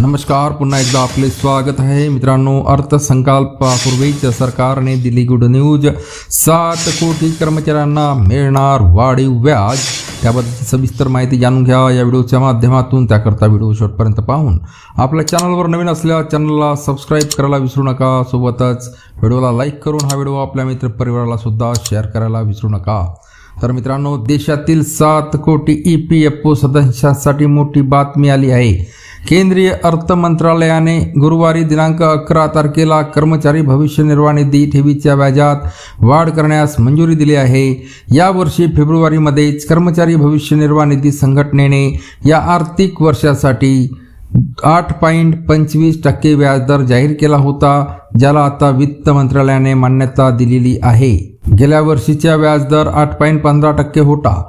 नमस्कार पुन्हा एकदा आपले स्वागत आहे. मित्रांनो अर्थसंकल्पापूर्वीच सरकारने दिली गुड न्यूज सात कोटी कर्मचाऱ्यांना मिळणार वाढीव व्याज. त्याबद्दल सविस्तर माहिती जाणून घ्या या व्हिडिओच्या माध्यमातून. त्याकरता व्हिडिओ शेवटपर्यंत पाहून आपल्या चॅनलवर नवीन असल्या चॅनलला सबस्क्राईब करायला विसरू नका. सोबतच व्हिडिओला लाईक करून हा व्हिडिओ आपल्या मित्रपरिवाराला सुद्धा शेअर करायला विसरू नका. तर मित्रांनो देशातील सात कोटी ई पी एफ ओ सदस्यांसाठी मोठी बातमी आली आहे. केंद्रीय अर्थ मंत्रालयाने गुरुवारी दिनांक अकरा तारखेला कर्मचारी भविष्य निर्वाह निधी ठेवीच्या व्याजात वाढ करण्यास मंजुरी दिली आहे. यावर्षी फेब्रुवारीमध्येच कर्मचारी भविष्य निर्वाह निधी संघटनेने या आर्थिक वर्षासाठी आठ पॉईंट पंचवीस टक्के व्याजदर जाहीर केला होता ज्याला आता वित्त मंत्रालयाने मान्यता दिलेली आहे. गेल्या वर्षीचा व्याजदर आठ पॉईंट पंधरा टक्के होता.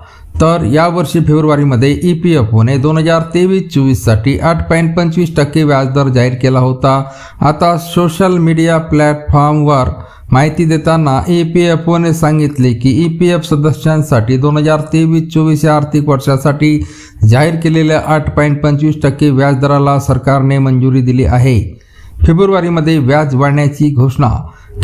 तर यावर्षी फेब्रुवारीमध्ये ई पी एफ ओने दोन हजार तेवीस चोवीससाठी आठ पॉईंट पंचवीस टक्के व्याजदर जाहीर केला होता. आता सोशल मीडिया प्लॅटफॉर्मवर माहिती देताना ई पी एफ ओने सांगितले की ई पी एफ सदस्यांसाठी दोन हजार तेवीस चोवीस या आर्थिक वर्षासाठी जाहीर केलेल्या आठ पॉईंट पंचवीस टक्के व्याजदराला सरकारने मंजुरी दिली आहे. फेब्रुवारीमध्ये व्याज वाढण्याची घोषणा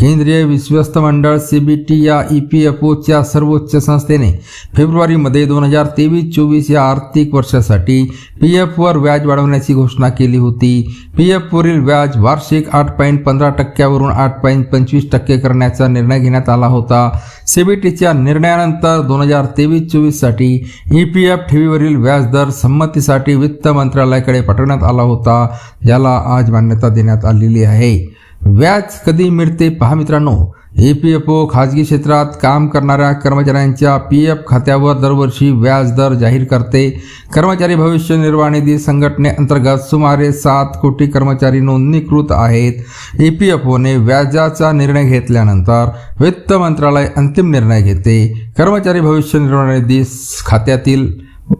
केंद्रीय विश्वस्त मंडळ सी बी टी या ई पी एफ ओच्या सर्वोच्च संस्थेने फेब्रुवारीमध्ये दोन हजार तेवीस चोवीस या आर्थिक वर्षासाठी पी एफवर व्याज वाढवण्याची घोषणा केली होती. पी एफवरील व्याज वार्षिक आठ पॉईंट पंधरा टक्क्यावरून आठ पॉईंट पंचवीस टक्के करण्याचा निर्णय घेण्यात आला होता. सीबीटीच्या निर्णयानंतर दोन हजार तेवीस चोवीससाठी ई पी एफ ठेवीवरील व्याजदर संमतीसाठी वित्त मंत्रालयाकडे पाठवण्यात आला होता ज्याला आज मान्यता देण्यात आलेली आहे. व्याज कधी मिळते पहा मित्रांनो. ई पी एफ ओ खाजगी क्षेत्रात काम करणाऱ्या कर्मचाऱ्यांच्या पी एफ खात्यावर दरवर्षी व्याज दर जाहीर करते. कर्मचारी भविष्य निर्वाह निधी संघटनेअंतर्गत सुमारे सात कोटी कर्मचारी नोंदणीकृत आहेत. ई पी एफ ओने व्याजाचा निर्णय घेतल्यानंतर वित्त मंत्रालय अंतिम निर्णय घेते. कर्मचारी भविष्य निर्वाह निधी खात्यातील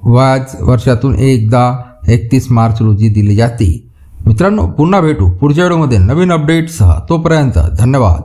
व्याज वर्षातून एकदा एकतीस मार्च रोजी दिली जाते. मित्रांनो पुन्हा भेटू पुढच्या व्हिडिओमध्ये. नवीन अपडेटसह तोपर्यंत धन्यवाद.